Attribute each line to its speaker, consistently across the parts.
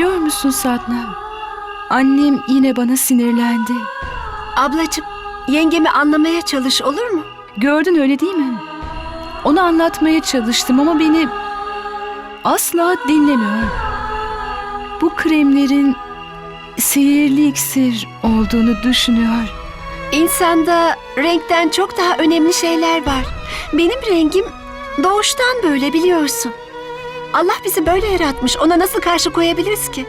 Speaker 1: Biliyor musun Sadna? Annem yine bana sinirlendi.
Speaker 2: Ablacığım, yengemi anlamaya çalış olur mu?
Speaker 1: Gördün öyle değil mi? Onu anlatmaya çalıştım ama beni asla dinlemiyor. Bu kremlerin sihirli iksir olduğunu düşünüyor.
Speaker 2: İnsanda renkten çok daha önemli şeyler var. Benim rengim doğuştan böyle biliyorsun. Allah bizi böyle yaratmış. Ona nasıl karşı koyabiliriz ki?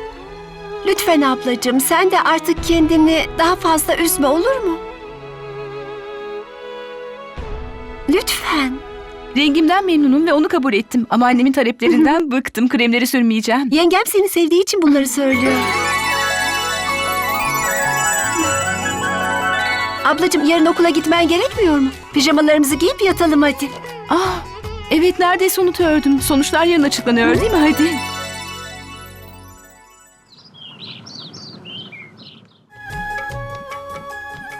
Speaker 2: Lütfen ablacığım sen de artık kendini daha fazla üzme olur mu? Lütfen.
Speaker 1: Rengimden memnunum ve onu kabul ettim. Ama annemin taleplerinden bıktım. Kremleri sürmeyeceğim.
Speaker 2: Yengem seni sevdiği için bunları söylüyor. Ablacığım yarın okula gitmen gerekmiyor mu? Pijamalarımızı giyip yatalım hadi.
Speaker 1: Ah, evet neredeyse unutuyordum. Sonuçlar yarın açıklanıyor değil mi? Hadi.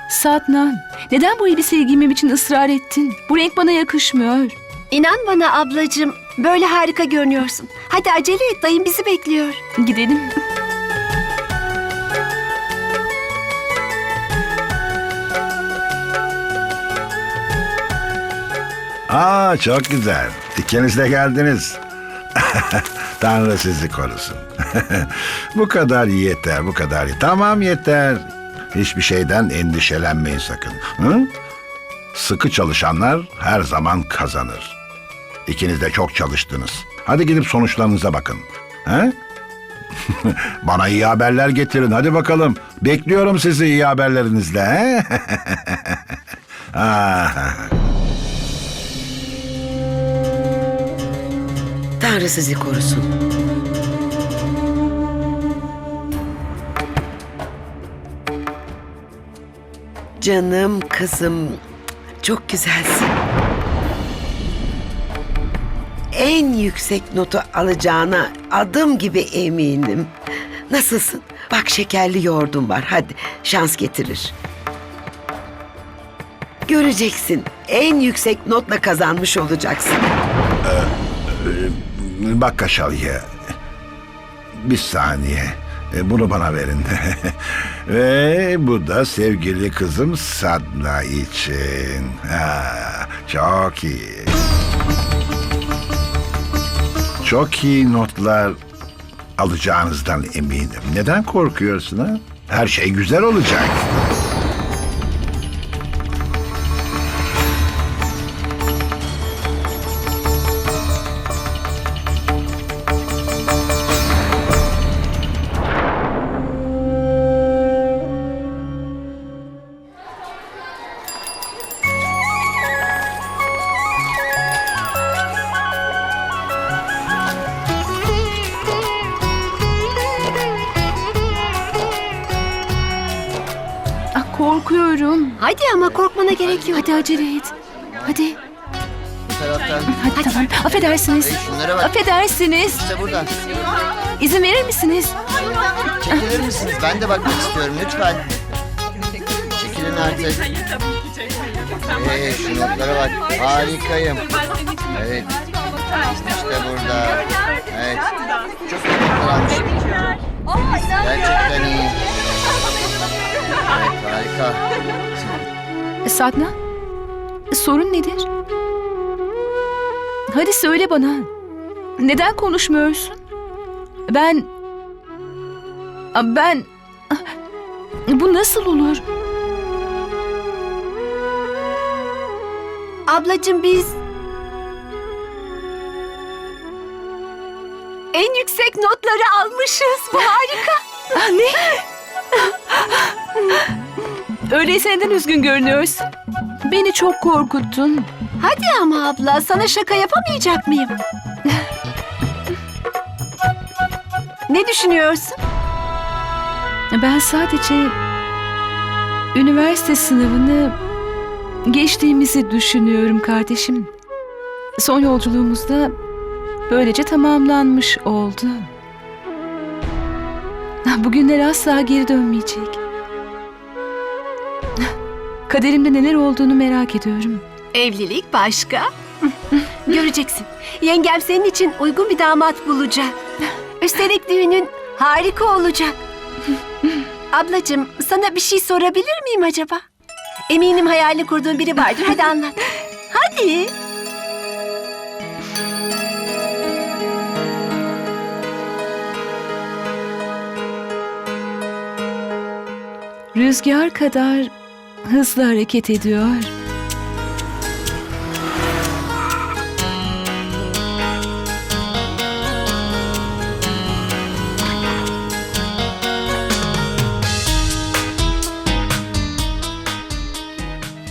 Speaker 1: Sadnan, neden bu elbiseyi giymem için ısrar ettin? Bu renk bana yakışmıyor.
Speaker 2: İnan bana ablacığım, böyle harika görünüyorsun. Hadi acele et, dayım bizi bekliyor.
Speaker 1: Gidelim.
Speaker 3: Aa çok güzel. İkiniz de geldiniz. Tanrı sizi korusun. bu kadar yeter, bu kadar. Tamam yeter. Hiçbir şeyden endişelenmeyin sakın. Hı? Sıkı çalışanlar her zaman kazanır. İkiniz de çok çalıştınız. Hadi gidip sonuçlarınıza bakın. He? Bana iyi haberler getirin. Hadi bakalım. Bekliyorum sizi iyi haberlerinizle. He?
Speaker 4: Tanrı sizi korusun. Canım kızım çok güzelsin. En yüksek notu alacağına adım gibi eminim. Nasılsın? Bak şekerli yoğurdum var. Hadi şans getirir. Göreceksin. En yüksek notla kazanmış olacaksın.
Speaker 3: Bak Kaşalya. Bir saniye. E, Bunu bana verin. Ve bu da sevgili kızım Sadna için. Ha, çok iyi. Çok iyi notlar alacağınızdan eminim. Neden korkuyorsun ha? Her şey güzel olacak.
Speaker 1: Korkuyorum.
Speaker 2: Hadi ama korkmana gerek yok.
Speaker 1: Hadi acele et. Hadi.
Speaker 5: Bu taraftan.
Speaker 1: Hadi, tamam. Affedersiniz.
Speaker 5: Hey, şunlara bak.
Speaker 1: Affedersiniz.
Speaker 5: İşte burada.
Speaker 1: İzin verir misiniz?
Speaker 5: Çekilir misiniz? Ben de bakmak istiyorum lütfen. Çekilin artık. Hey, şu notlara bak. Harikayım. Evet. İşte burada. Evet. Çok iyi notlar almışım. Gerçekten iyi. Harika.
Speaker 1: Sadna, sorun nedir? Hadi söyle bana. Neden konuşmuyorsun? Ben... Ben... Bu nasıl olur?
Speaker 2: Ablacığım biz... En yüksek notları almışız. Bu harika.
Speaker 1: Ah, ne? Öyleyse neden üzgün görünüyorsun? Beni çok korkuttun.
Speaker 2: Hadi ama abla, sana şaka yapamayacak mıyım? ne düşünüyorsun?
Speaker 1: Ben sadece üniversite sınavını geçtiğimizi düşünüyorum kardeşim. Son yolculuğumuzda böylece tamamlanmış oldu. Bugünler asla geri dönmeyecek. Kaderimde neler olduğunu merak ediyorum.
Speaker 2: Evlilik başka. Göreceksin. Yengem senin için uygun bir damat bulacak. Üstelik düğünün Harika olacak. Ablacığım sana bir şey sorabilir miyim acaba? Eminim hayalini kurduğun biri vardır. Hadi anlat. Hadi.
Speaker 1: Rüzgar kadar hızlı hareket ediyor.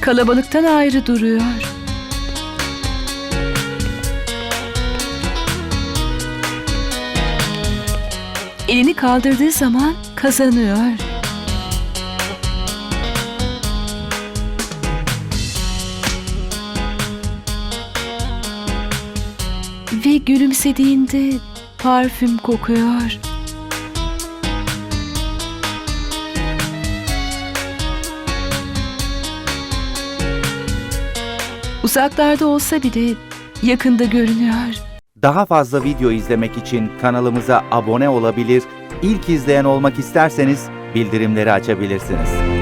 Speaker 1: Kalabalıktan ayrı duruyor. Elini kaldırdığı zaman kazanıyor. Gülümsediğinde parfüm kokuyor. Uzaklarda olsa bile yakında görünüyor.
Speaker 6: Daha fazla video izlemek için kanalımıza abone olabilir, ilk izleyen olmak isterseniz bildirimleri açabilirsiniz.